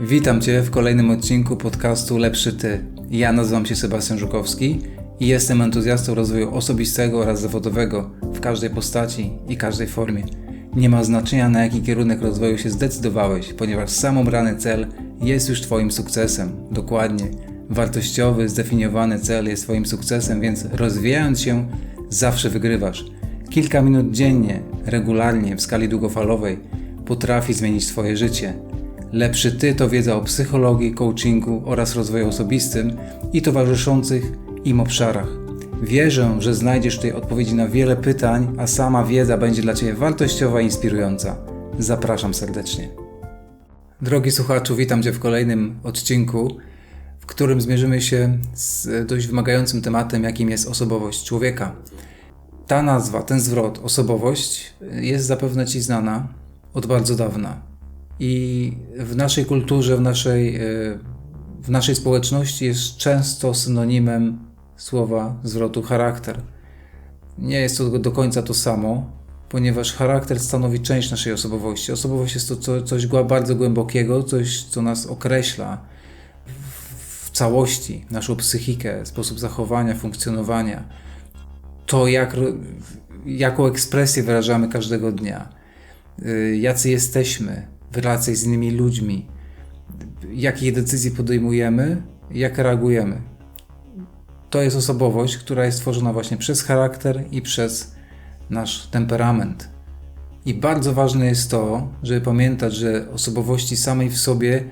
Witam Cię w kolejnym odcinku podcastu Lepszy Ty. Ja nazywam się Sebastian Żukowski i jestem entuzjastą rozwoju osobistego oraz zawodowego w każdej postaci i każdej formie. Nie ma znaczenia na jaki kierunek rozwoju się zdecydowałeś, ponieważ sam obrany cel jest już Twoim sukcesem. Dokładnie. Wartościowy, zdefiniowany cel jest Twoim sukcesem, więc rozwijając się, zawsze wygrywasz. Kilka minut dziennie, regularnie, w skali długofalowej, potrafi zmienić Twoje życie. Lepszy Ty to wiedza o psychologii, coachingu oraz rozwoju osobistym i towarzyszących im obszarach. Wierzę, że znajdziesz tutaj odpowiedzi na wiele pytań, a sama wiedza będzie dla Ciebie wartościowa i inspirująca. Zapraszam serdecznie. Drogi słuchaczu, witam Cię w kolejnym odcinku, w którym zmierzymy się z dość wymagającym tematem, jakim jest osobowość człowieka. Ta nazwa, ten zwrot, osobowość, jest zapewne Ci znana od bardzo dawna. I w naszej kulturze, w naszej, w naszej społeczności jest często synonimem słowa zwrotu charakter. Nie jest to do końca to samo, ponieważ charakter stanowi część naszej osobowości. Osobowość jest to coś bardzo głębokiego, coś, co nas określa w całości, naszą psychikę, sposób zachowania, funkcjonowania. To, jak, jaką ekspresję wyrażamy każdego dnia, jacy jesteśmy w relacjach z innymi ludźmi, jakie decyzje podejmujemy, jak reagujemy to jest osobowość, która jest tworzona właśnie przez charakter i przez nasz temperament. I bardzo ważne jest to, żeby pamiętać, że osobowości samej w sobie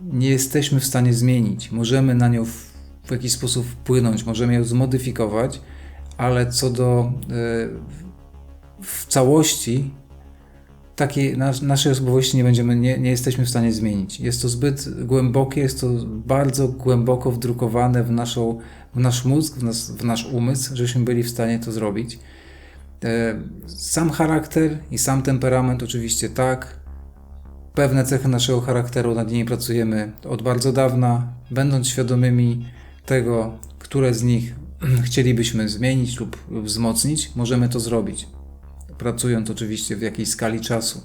nie jesteśmy w stanie zmienić. Możemy na nią w, w jakiś sposób wpłynąć, możemy ją zmodyfikować, ale co do y, w całości takiej nas, naszej osobowości nie będziemy, nie, nie jesteśmy w stanie zmienić. Jest to zbyt głębokie, jest to bardzo głęboko wdrukowane w, naszą, w nasz mózg, w, nas, w nasz umysł, żebyśmy byli w stanie to zrobić. E, sam charakter i sam temperament oczywiście tak. Pewne cechy naszego charakteru, nad nimi pracujemy od bardzo dawna, będąc świadomymi tego, które z nich chcielibyśmy zmienić lub, lub wzmocnić, możemy to zrobić pracując oczywiście w jakiejś skali czasu.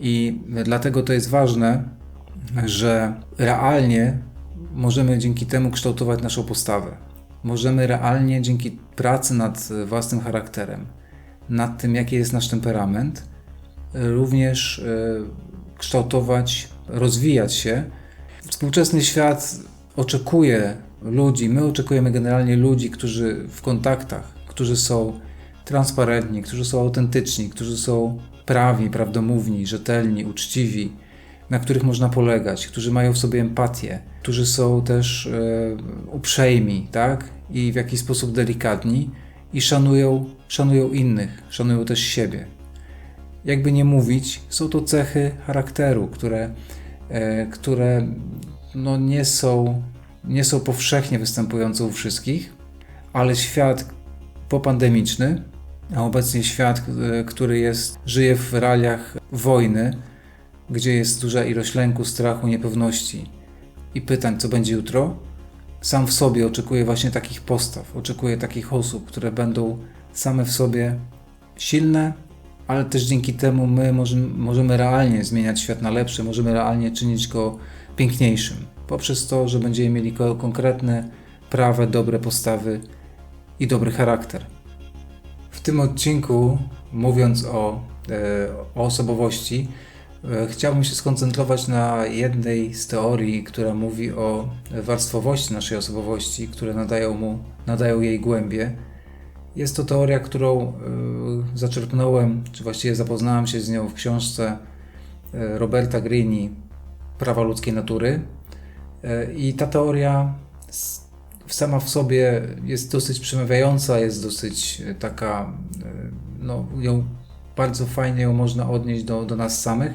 I dlatego to jest ważne, że realnie możemy dzięki temu kształtować naszą postawę. Możemy realnie dzięki pracy nad własnym charakterem, nad tym, jaki jest nasz temperament, również e, kształtować, rozwijać się. Współczesny świat oczekuje ludzi, my oczekujemy generalnie ludzi, którzy w kontaktach, którzy są transparentni, którzy są autentyczni, którzy są prawi, prawdomówni, rzetelni, uczciwi, na których można polegać, którzy mają w sobie empatię, którzy są też e, uprzejmi, tak? I w jakiś sposób delikatni i szanują, szanują innych, szanują też siebie. Jakby nie mówić, są to cechy charakteru, które, e, które no nie, są, nie są powszechnie występujące u wszystkich, ale świat popandemiczny a obecnie świat, e, który jest, żyje w realiach wojny, gdzie jest duża ilość lęku, strachu, niepewności i pytań, co będzie jutro, sam w sobie oczekuje właśnie takich postaw, oczekuje takich osób, które będą same w sobie silne, ale też dzięki temu my możemy, możemy realnie zmieniać świat na lepsze, możemy realnie czynić go piękniejszym, poprzez to, że będziemy mieli konkretne, prawe, dobre postawy i dobry charakter tym odcinku, mówiąc o, e, o osobowości, e, chciałbym się skoncentrować na jednej z teorii, która mówi o warstwowości naszej osobowości, które nadają, mu, nadają jej głębie. Jest to teoria, którą e, zaczerpnąłem, czy właściwie zapoznałem się z nią w książce Roberta Greeni Prawa ludzkiej natury. I ta teoria sama w sobie jest dosyć przemawiająca, jest dosyć e, taka, e, no, ją bardzo fajnie ją można odnieść do, do nas samych.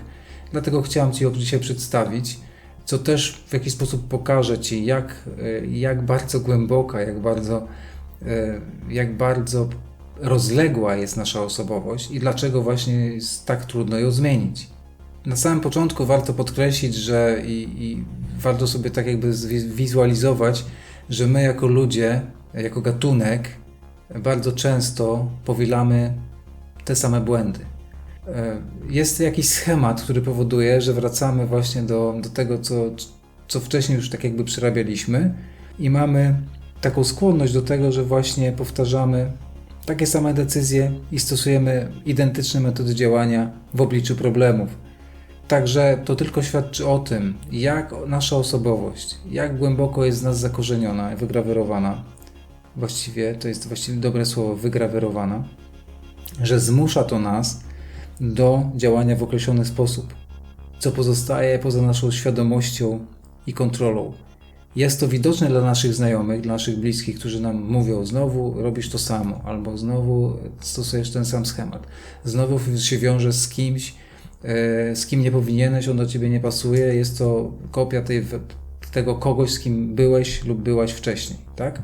Dlatego chciałem Ci ją dzisiaj przedstawić, co też w jakiś sposób pokaże Ci, jak, e, jak bardzo głęboka, jak bardzo, jak bardzo rozległa jest nasza osobowość i dlaczego właśnie jest tak trudno ją zmienić. Na samym początku warto podkreślić, że i, i warto sobie tak jakby zwizualizować, że my jako ludzie, jako gatunek, bardzo często powielamy te same błędy. E, jest jakiś schemat, który powoduje, że wracamy właśnie do, do tego, co, co wcześniej już tak jakby przerabialiśmy i mamy taką skłonność do tego, że właśnie powtarzamy takie same decyzje i stosujemy identyczne metody działania w obliczu problemów. Także to tylko świadczy o tym, jak nasza osobowość, jak głęboko jest z nas zakorzeniona wygrawerowana. Właściwie to jest właściwie dobre słowo, wygrawerowana, że zmusza to nas do działania w określony sposób, co pozostaje poza naszą świadomością i kontrolą. Jest to widoczne dla naszych znajomych, dla naszych bliskich, którzy nam mówią: znowu robisz to samo, albo znowu stosujesz ten sam schemat, znowu się wiążesz z kimś, z kim nie powinieneś, on do ciebie nie pasuje. Jest to kopia tej, tego kogoś, z kim byłeś lub byłaś wcześniej, tak?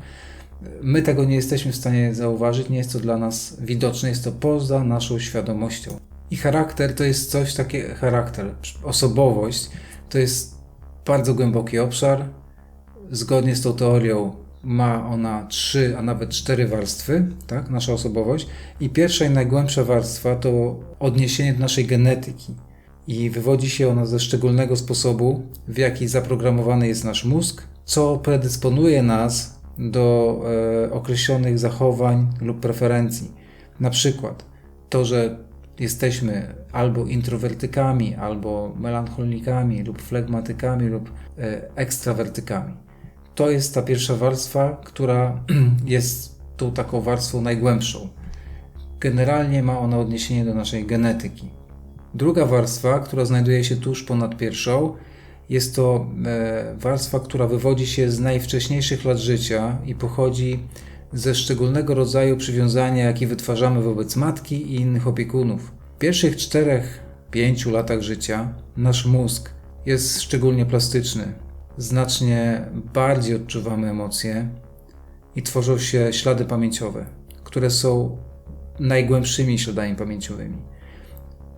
My tego nie jesteśmy w stanie zauważyć, nie jest to dla nas widoczne, jest to poza naszą świadomością. I charakter to jest coś takiego, charakter, osobowość to jest bardzo głęboki obszar. Zgodnie z tą teorią ma ona trzy, a nawet cztery warstwy, tak, nasza osobowość. I pierwsza i najgłębsza warstwa to odniesienie do naszej genetyki. I wywodzi się ona ze szczególnego sposobu, w jaki zaprogramowany jest nasz mózg, co predysponuje nas do e, określonych zachowań lub preferencji. Na przykład to, że jesteśmy albo introwertykami, albo melancholikami, lub flegmatykami, lub e, ekstrawertykami. To jest ta pierwsza warstwa, która jest tą taką warstwą najgłębszą. Generalnie ma ona odniesienie do naszej genetyki. Druga warstwa, która znajduje się tuż ponad pierwszą, jest to e, warstwa, która wywodzi się z najwcześniejszych lat życia i pochodzi ze szczególnego rodzaju przywiązania, jakie wytwarzamy wobec matki i innych opiekunów. W pierwszych czterech, pięciu latach życia nasz mózg jest szczególnie plastyczny. Znacznie bardziej odczuwamy emocje i tworzą się ślady pamięciowe, które są najgłębszymi śladami pamięciowymi.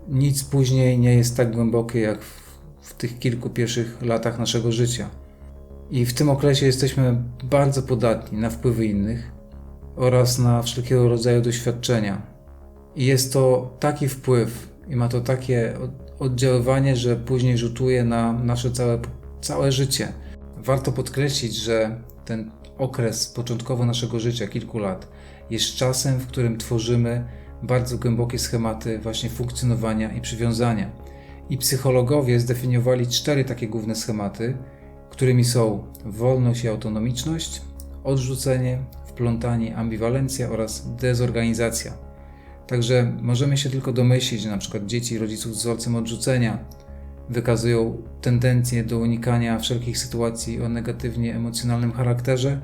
Nic później nie jest tak głębokie jak w, w tych kilku pierwszych latach naszego życia. I w tym okresie jesteśmy bardzo podatni na wpływy innych, oraz na wszelkiego rodzaju doświadczenia. I jest to taki wpływ i ma to takie oddziaływanie, że później rzutuje na nasze całe, całe życie. Warto podkreślić, że ten okres początkowo naszego życia, kilku lat, jest czasem, w którym tworzymy bardzo głębokie schematy właśnie funkcjonowania i przywiązania. I psychologowie zdefiniowali cztery takie główne schematy, którymi są wolność i autonomiczność, odrzucenie, wplątanie, ambiwalencja oraz dezorganizacja. Także możemy się tylko domyślić, że na przykład dzieci rodziców z wzorcem odrzucenia wykazują tendencję do unikania wszelkich sytuacji o negatywnie emocjonalnym charakterze,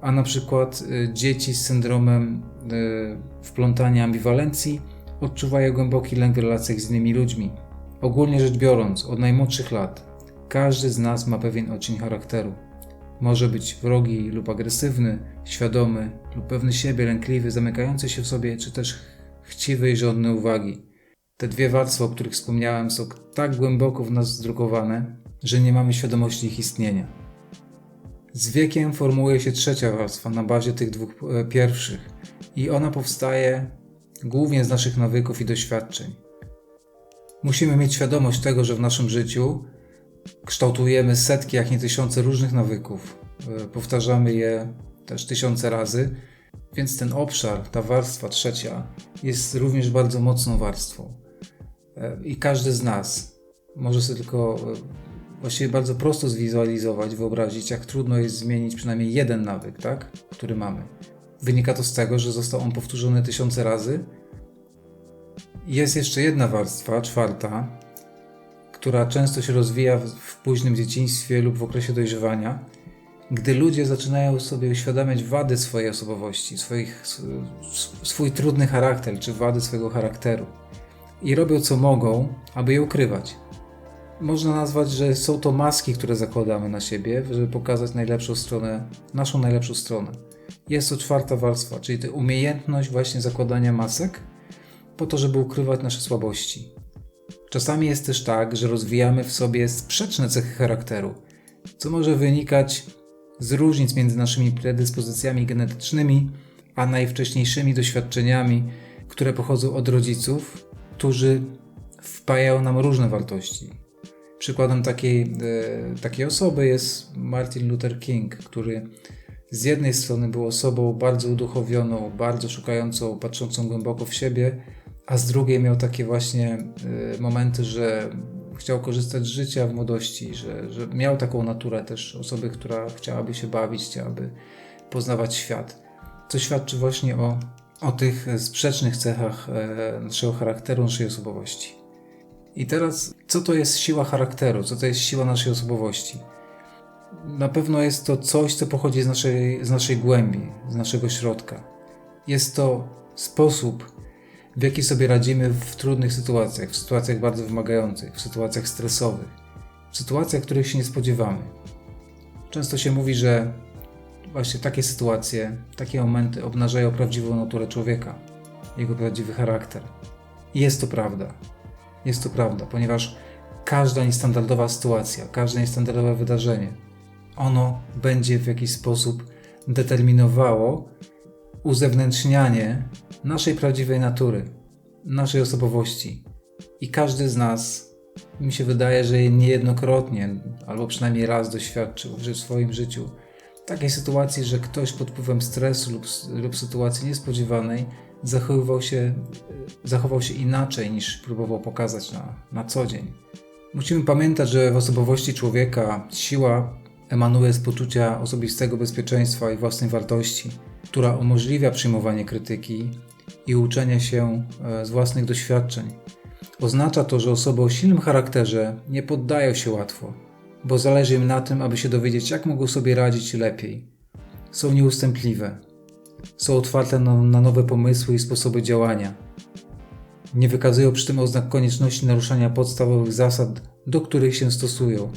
a na przykład y, dzieci z syndromem y, wplątania ambiwalencji odczuwają głęboki lęk w relacjach z innymi ludźmi. Ogólnie rzecz biorąc, od najmłodszych lat każdy z nas ma pewien odcień charakteru. Może być wrogi lub agresywny, świadomy lub pewny siebie, lękliwy, zamykający się w sobie, czy też chciwy i żądny uwagi. Te dwie warstwy, o których wspomniałem, są tak głęboko w nas zdrukowane, że nie mamy świadomości ich istnienia. Z wiekiem formułuje się trzecia warstwa na bazie tych dwóch e, pierwszych, i ona powstaje głównie z naszych nawyków i doświadczeń. Musimy mieć świadomość tego, że w naszym życiu kształtujemy setki, jak nie tysiące różnych nawyków. E, powtarzamy je też tysiące razy, więc ten obszar, ta warstwa trzecia, jest również bardzo mocną warstwą. E, I każdy z nas może sobie tylko e, właściwie bardzo prosto zwizualizować, wyobrazić, jak trudno jest zmienić przynajmniej jeden nawyk, tak? który mamy. Wynika to z tego, że został on powtórzony tysiące razy. Jest jeszcze jedna warstwa, czwarta, która często się rozwija w późnym dzieciństwie lub w okresie dojrzewania, gdy ludzie zaczynają sobie uświadamiać wady swojej osobowości, swoich, swój trudny charakter czy wady swojego charakteru i robią co mogą, aby je ukrywać. Można nazwać, że są to maski, które zakładamy na siebie, żeby pokazać najlepszą stronę, naszą najlepszą stronę. Jest to czwarta warstwa, czyli ta umiejętność właśnie zakładania masek po to, żeby ukrywać nasze słabości. Czasami jest też tak, że rozwijamy w sobie sprzeczne cechy charakteru, co może wynikać z różnic między naszymi predyspozycjami genetycznymi a najwcześniejszymi doświadczeniami, które pochodzą od rodziców którzy wpajają nam różne wartości. Przykładem takiej, e, takiej osoby jest Martin Luther King, który z jednej strony był osobą bardzo uduchowioną, bardzo szukającą, patrzącą głęboko w siebie, a z drugiej miał takie właśnie y, momenty, że chciał korzystać z życia w młodości, że, że miał taką naturę też osoby, która chciałaby się bawić, chciałaby poznawać świat. Co świadczy właśnie o, o tych sprzecznych cechach e, naszego charakteru, naszej osobowości. I teraz, co to jest siła charakteru, co to jest siła naszej osobowości? Na pewno jest to coś, co pochodzi z naszej, z naszej głębi, z naszego środka. Jest to sposób, w jaki sobie radzimy w trudnych sytuacjach, w sytuacjach bardzo wymagających, w sytuacjach stresowych, w sytuacjach, których się nie spodziewamy. Często się mówi, że właśnie takie sytuacje, takie momenty obnażają prawdziwą naturę człowieka, jego prawdziwy charakter. I jest to prawda. Jest to prawda, ponieważ każda niestandardowa sytuacja, każde niestandardowe wydarzenie, ono będzie w jakiś sposób determinowało uzewnętrznianie naszej prawdziwej natury, naszej osobowości. I każdy z nas, mi się wydaje, że niejednokrotnie, albo przynajmniej raz doświadczył w swoim życiu takiej sytuacji, że ktoś pod wpływem stresu lub, lub sytuacji niespodziewanej zachowywał się, zachował się inaczej niż próbował pokazać na, na co dzień. Musimy pamiętać, że w osobowości człowieka siła emanuje z poczucia osobistego bezpieczeństwa i własnej wartości, która umożliwia przyjmowanie krytyki i uczenie się e, z własnych doświadczeń. Oznacza to, że osoby o silnym charakterze nie poddają się łatwo, bo zależy im na tym, aby się dowiedzieć, jak mogą sobie radzić lepiej. Są nieustępliwe, są otwarte na, na nowe pomysły i sposoby działania. Nie wykazują przy tym oznak konieczności naruszania podstawowych zasad, do których się stosują.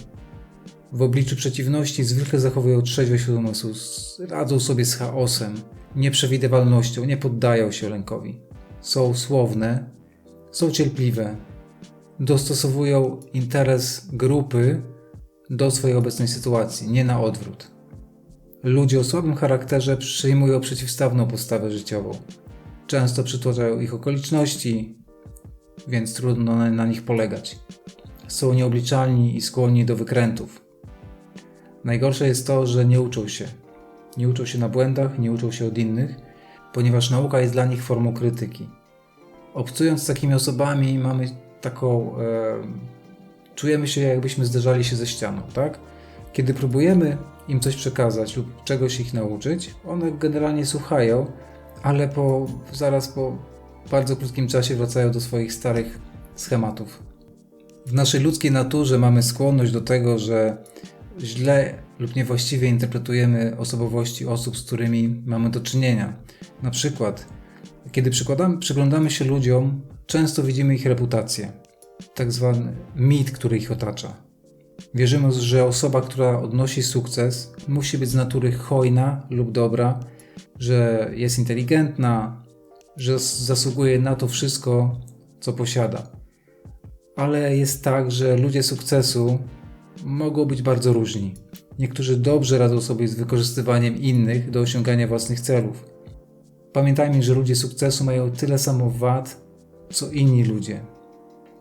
W obliczu przeciwności zwykle zachowują trzeźwość umysłu, radzą sobie z chaosem, nieprzewidywalnością, nie poddają się lękowi. Są słowne, są cierpliwe, dostosowują interes grupy do swojej obecnej sytuacji, nie na odwrót. Ludzie o słabym charakterze przyjmują przeciwstawną postawę życiową. Często przytłaczają ich okoliczności, więc trudno na, nich polegać. Są nieobliczalni i skłonni do wykrętów. Najgorsze jest to, że nie uczą się. Nie uczą się na błędach, nie uczą się od innych, ponieważ nauka jest dla nich formą krytyki. Obcując z takimi osobami, mamy taką. Czujemy się, jakbyśmy zderzali się ze ścianą, tak? Kiedy próbujemy im coś przekazać lub czegoś ich nauczyć, one generalnie słuchają, ale po, zaraz po bardzo krótkim czasie wracają do swoich starych schematów. W naszej ludzkiej naturze mamy skłonność do tego, że źle lub niewłaściwie interpretujemy osobowości osób, z którymi mamy do czynienia. Na przykład, kiedy przyglądamy się ludziom, często widzimy ich reputację, tak zwany mit, który ich otacza. Wierzymy, że osoba, która odnosi sukces, musi być z natury hojna lub dobra, że jest inteligentna, że zasługuje na to wszystko, co posiada. Ale jest tak, że ludzie sukcesu mogą być bardzo różni. Niektórzy dobrze radzą sobie z wykorzystywaniem innych do osiągania własnych celów. Pamiętajmy, że ludzie sukcesu mają tyle samo wad, co inni ludzie.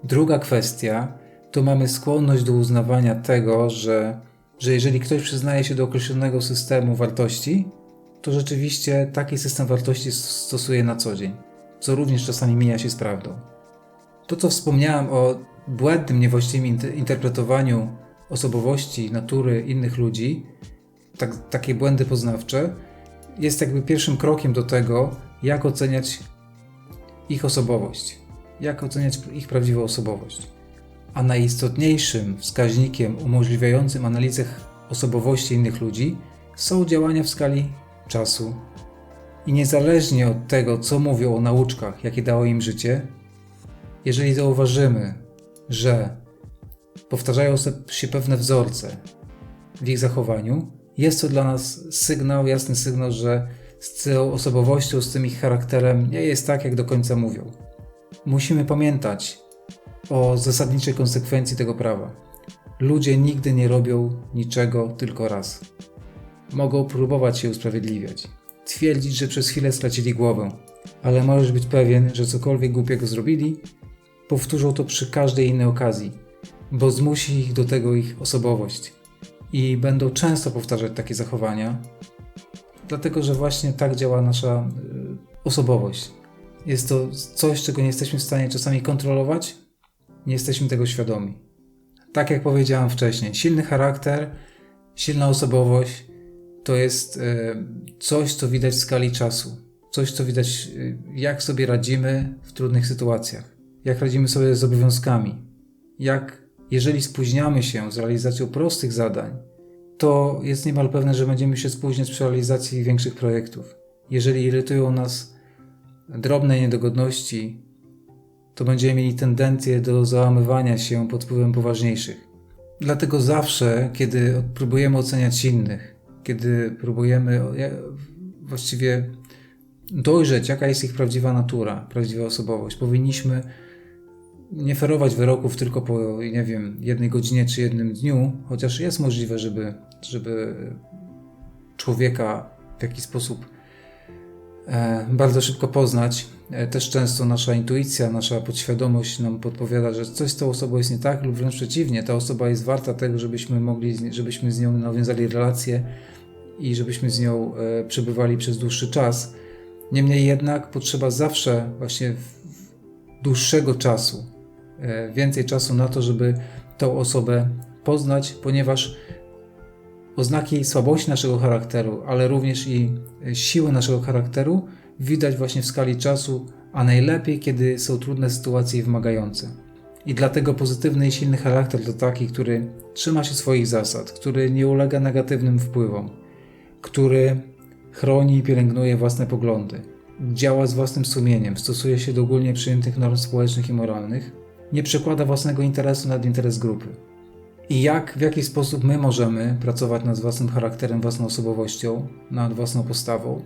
Druga kwestia to mamy skłonność do uznawania tego, że, że jeżeli ktoś przyznaje się do określonego systemu wartości, to rzeczywiście taki system wartości stosuje na co dzień, co również czasami mija się z prawdą. To, co wspomniałem o błędnym, niewłaściwym interpretowaniu osobowości, natury innych ludzi, tak, takie błędy poznawcze, jest jakby pierwszym krokiem do tego, jak oceniać ich osobowość, jak oceniać ich prawdziwą osobowość. A najistotniejszym wskaźnikiem umożliwiającym analizę osobowości innych ludzi są działania w skali czasu. I niezależnie od tego, co mówią o nauczkach, jakie dało im życie, jeżeli zauważymy, że powtarzają się pewne wzorce w ich zachowaniu, jest to dla nas sygnał, jasny sygnał, że z tą osobowością, z tym ich charakterem nie jest tak, jak do końca mówią. Musimy pamiętać o zasadniczej konsekwencji tego prawa. Ludzie nigdy nie robią niczego tylko raz. Mogą próbować się usprawiedliwiać, twierdzić, że przez chwilę stracili głowę, ale możesz być pewien, że cokolwiek głupiego zrobili, powtórzą to przy każdej innej okazji, bo zmusi ich do tego ich osobowość. I będą często powtarzać takie zachowania, dlatego że właśnie tak działa nasza y, osobowość. Jest to coś, czego nie jesteśmy w stanie czasami kontrolować, nie jesteśmy tego świadomi. Tak jak powiedziałem wcześniej, silny charakter, silna osobowość to jest y, coś, co widać w skali czasu. Coś, co widać, y, jak sobie radzimy w trudnych sytuacjach, jak radzimy sobie z obowiązkami, jak jeżeli spóźniamy się z realizacją prostych zadań, to jest niemal pewne, że będziemy się spóźniać przy realizacji większych projektów. Jeżeli irytują nas drobne niedogodności, to będziemy mieli tendencję do załamywania się pod wpływem poważniejszych. Dlatego zawsze, kiedy próbujemy oceniać innych, kiedy próbujemy właściwie dojrzeć, jaka jest ich prawdziwa natura, prawdziwa osobowość, powinniśmy nie ferować wyroków tylko po, nie wiem, jednej godzinie czy jednym dniu, chociaż jest możliwe, żeby, żeby człowieka w jakiś sposób bardzo szybko poznać. E, też często nasza intuicja, nasza podświadomość nam podpowiada, że coś z tą osobą jest nie tak, lub wręcz przeciwnie, ta osoba jest warta tego, żebyśmy mogli, żebyśmy z nią nawiązali relacje i żebyśmy z nią e, przebywali przez dłuższy czas. Niemniej jednak potrzeba zawsze właśnie dłuższego czasu, E, więcej czasu na to, żeby tą osobę poznać, ponieważ oznaki słabości naszego charakteru, ale również i siły naszego charakteru widać właśnie w skali czasu, a najlepiej, kiedy są trudne sytuacje i wymagające. I dlatego pozytywny i silny charakter to taki, który trzyma się swoich zasad, który nie ulega negatywnym wpływom, który chroni i pielęgnuje własne poglądy, działa z własnym sumieniem, stosuje się do ogólnie przyjętych norm społecznych i moralnych, nie przekłada własnego interesu nad interes grupy. I jak, w jaki sposób my możemy pracować nad własnym charakterem, własną osobowością, nad własną postawą.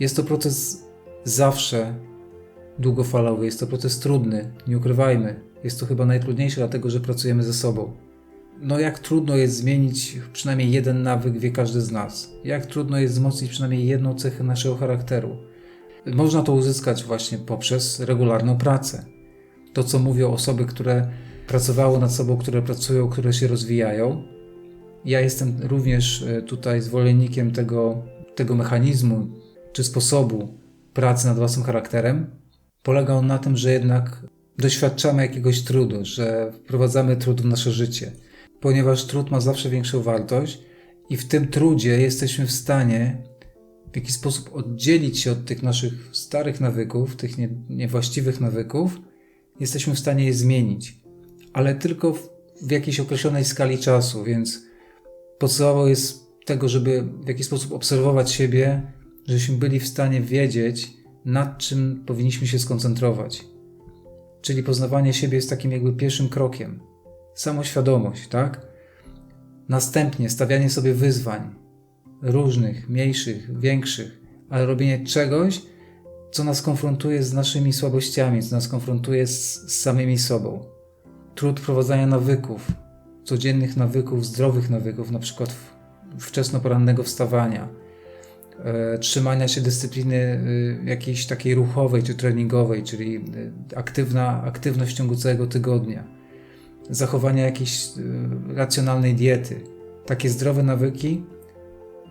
Jest to proces zawsze długofalowy, jest to proces trudny, nie ukrywajmy. Jest to chyba najtrudniejsze, dlatego że pracujemy ze sobą. No, jak trudno jest zmienić przynajmniej jeden nawyk, wie każdy z nas. Jak trudno jest wzmocnić przynajmniej jedną cechę naszego charakteru. Można to uzyskać właśnie poprzez regularną pracę to, co mówią osoby, które pracowały nad sobą, które pracują, które się rozwijają. Ja jestem również e, tutaj zwolennikiem tego, tego mechanizmu czy sposobu pracy nad własnym charakterem. Polega on na tym, że jednak doświadczamy jakiegoś trudu, że wprowadzamy trud w nasze życie, ponieważ trud ma zawsze większą wartość i w tym trudzie jesteśmy w stanie w jakiś sposób oddzielić się od tych naszych starych nawyków, tych nie, niewłaściwych nawyków jesteśmy w stanie je zmienić, ale tylko w, w jakiejś określonej skali czasu, więc podstawą jest tego, żeby w jakiś sposób obserwować siebie, żebyśmy byli w stanie wiedzieć, nad czym powinniśmy się skoncentrować. Czyli poznawanie siebie jest takim jakby pierwszym krokiem. Samoświadomość, tak? Następnie stawianie sobie wyzwań, różnych, mniejszych, większych, ale robienie czegoś, co nas konfrontuje z naszymi słabościami, co nas konfrontuje z, z samymi sobą. Trud prowadzenia nawyków, codziennych nawyków, zdrowych nawyków, na przykład wczesnoporannego wstawania, e, trzymania się dyscypliny e, jakiejś takiej ruchowej czy treningowej, czyli e, aktywna, aktywność w ciągu całego tygodnia, zachowania jakiejś racjonalnej diety. Takie zdrowe nawyki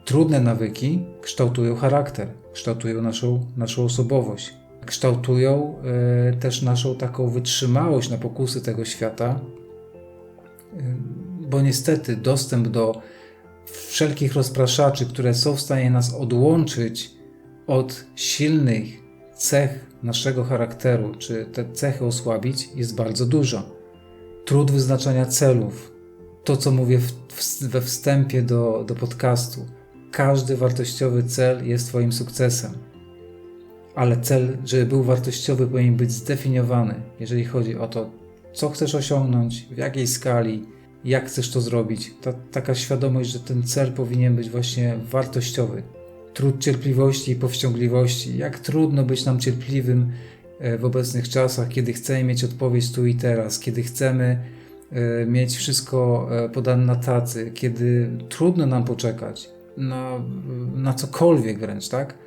Trudne nawyki kształtują charakter, kształtują naszą, naszą osobowość, kształtują y, też naszą taką wytrzymałość na pokusy tego świata, y, bo niestety dostęp do wszelkich rozpraszaczy, które są w stanie nas odłączyć od silnych cech naszego charakteru, czy te cechy osłabić, jest bardzo dużo. Trud wyznaczania celów, to co mówię we wstępie do, do podcastu każdy wartościowy cel jest Twoim sukcesem. Ale cel, żeby był wartościowy, powinien być zdefiniowany, jeżeli chodzi o to, co chcesz osiągnąć, w jakiej skali, jak chcesz to zrobić. Ta, taka świadomość, że ten cel powinien być właśnie wartościowy. Trud cierpliwości i powściągliwości. Jak trudno być nam cierpliwym e, w obecnych czasach, kiedy chcemy mieć odpowiedź tu i teraz, kiedy chcemy e, mieć wszystko e, podane na tacy, kiedy trudno nam poczekać na, na cokolwiek wręcz, tak?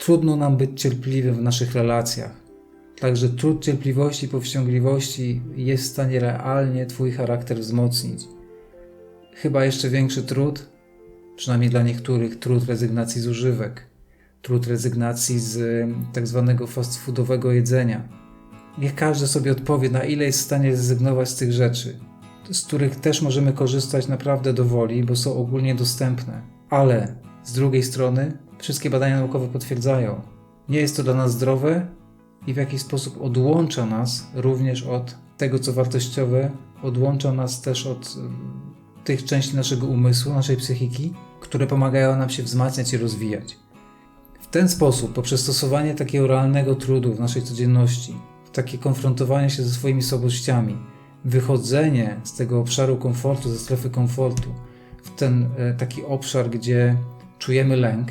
Trudno nam być cierpliwym w naszych relacjach. Także trud cierpliwości, powściągliwości jest w stanie realnie Twój charakter wzmocnić. Chyba jeszcze większy trud, przynajmniej dla niektórych, trud rezygnacji z używek, trud rezygnacji z tak zwanego fast foodowego jedzenia. Niech każdy sobie odpowie, na ile jest w stanie rezygnować z tych rzeczy, z których też możemy korzystać naprawdę do woli, bo są ogólnie dostępne. Ale z drugiej strony, wszystkie badania naukowe potwierdzają, nie jest to dla nas zdrowe i w jakiś sposób odłącza nas również od tego, co wartościowe, odłącza nas też od y, tych części naszego umysłu, naszej psychiki, które pomagają nam się wzmacniać i rozwijać. W ten sposób, poprzez stosowanie takiego realnego trudu w naszej codzienności, takie konfrontowanie się ze swoimi słabościami, wychodzenie z tego obszaru komfortu, ze strefy komfortu, w ten e, taki obszar, gdzie czujemy lęk,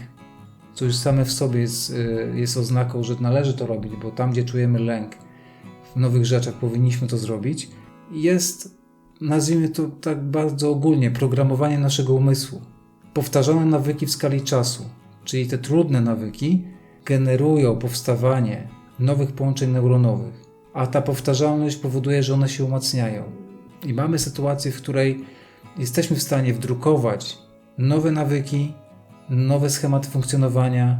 co już same w sobie jest, e, jest oznaką, że należy to robić, bo tam, gdzie czujemy lęk w nowych rzeczach, powinniśmy to zrobić, jest, nazwijmy to tak bardzo ogólnie, programowanie naszego umysłu. Powtarzane nawyki w skali czasu, czyli te trudne nawyki, generują powstawanie nowych połączeń neuronowych, a ta powtarzalność powoduje, że one się umacniają. I mamy sytuację, w której jesteśmy w stanie wdrukować nowe nawyki, nowe schematy funkcjonowania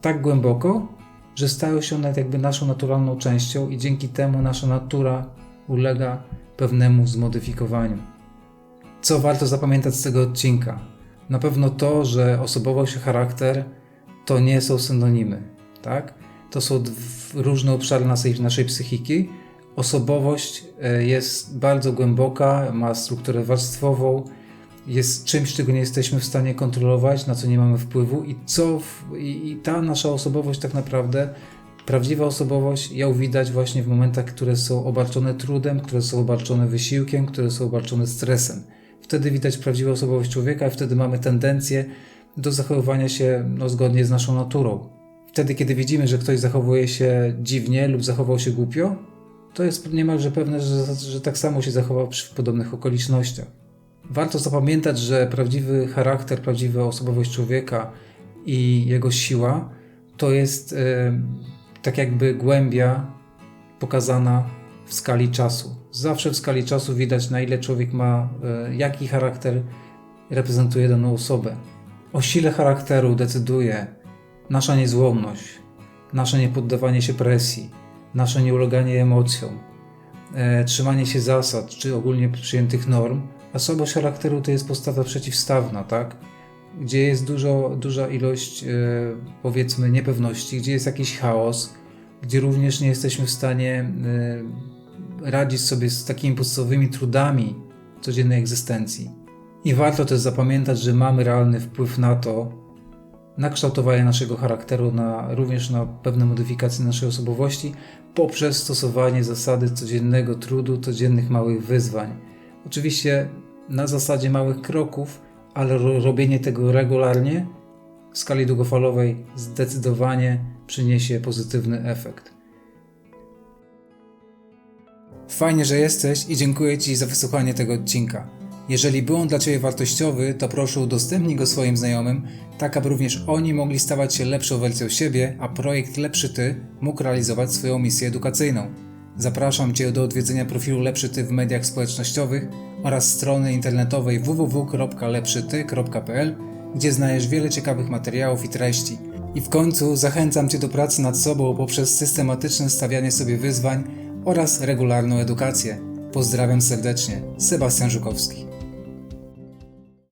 tak głęboko, że stają się one jakby naszą naturalną częścią i dzięki temu nasza natura ulega pewnemu zmodyfikowaniu. Co warto zapamiętać z tego odcinka? Na pewno to, że osobowość i charakter to nie są synonimy, tak? To są różne obszary naszej, naszej psychiki. Osobowość e, jest bardzo głęboka, ma strukturę warstwową, jest czymś, czego nie jesteśmy w stanie kontrolować, na co nie mamy wpływu i co w, i, i ta nasza osobowość tak naprawdę prawdziwa osobowość ją widać właśnie w momentach, które są obarczone trudem, które są obarczone wysiłkiem, które są obarczone stresem. Wtedy widać prawdziwą osobowość człowieka, i wtedy mamy tendencję do zachowywania się no, zgodnie z naszą naturą. Wtedy, kiedy widzimy, że ktoś zachowuje się dziwnie lub zachował się głupio, to jest niemalże pewne, że, że tak samo się zachował przy podobnych okolicznościach. Warto zapamiętać, że prawdziwy charakter, prawdziwa osobowość człowieka i jego siła to jest e, tak jakby głębia pokazana w skali czasu. Zawsze w skali czasu widać, na ile człowiek ma, e, jaki charakter reprezentuje daną osobę. O sile charakteru decyduje nasza niezłomność, nasze niepoddawanie się presji, nasze nieuleganie emocjom, e, trzymanie się zasad czy ogólnie przyjętych norm, a słabość charakteru to jest postawa przeciwstawna, tak? Gdzie jest dużo, duża ilość, e, powiedzmy, niepewności, gdzie jest jakiś chaos, gdzie również nie jesteśmy w stanie e, radzić sobie z takimi podstawowymi trudami codziennej egzystencji. I warto też zapamiętać, że mamy realny wpływ na to, na kształtowanie naszego charakteru, na, również na pewne modyfikacje naszej osobowości poprzez stosowanie zasady codziennego trudu, codziennych małych wyzwań. Oczywiście na zasadzie małych kroków, ale robienie tego regularnie w skali długofalowej zdecydowanie przyniesie pozytywny efekt. Fajnie, że jesteś i dziękuję Ci za wysłuchanie tego odcinka. Jeżeli był on dla Ciebie wartościowy, to proszę udostępnij go swoim znajomym, tak aby również oni mogli stawać się lepszą wersją siebie, a projekt Lepszy Ty mógł realizować swoją misję edukacyjną. Zapraszam Cię do odwiedzenia profilu Lepszy Ty w mediach społecznościowych oraz strony internetowej www.lepszyty.pl, gdzie znajdziesz wiele ciekawych materiałów i treści. I w końcu zachęcam Cię do pracy nad sobą poprzez systematyczne stawianie sobie wyzwań oraz regularną edukację. Pozdrawiam serdecznie, Sebastian Żukowski.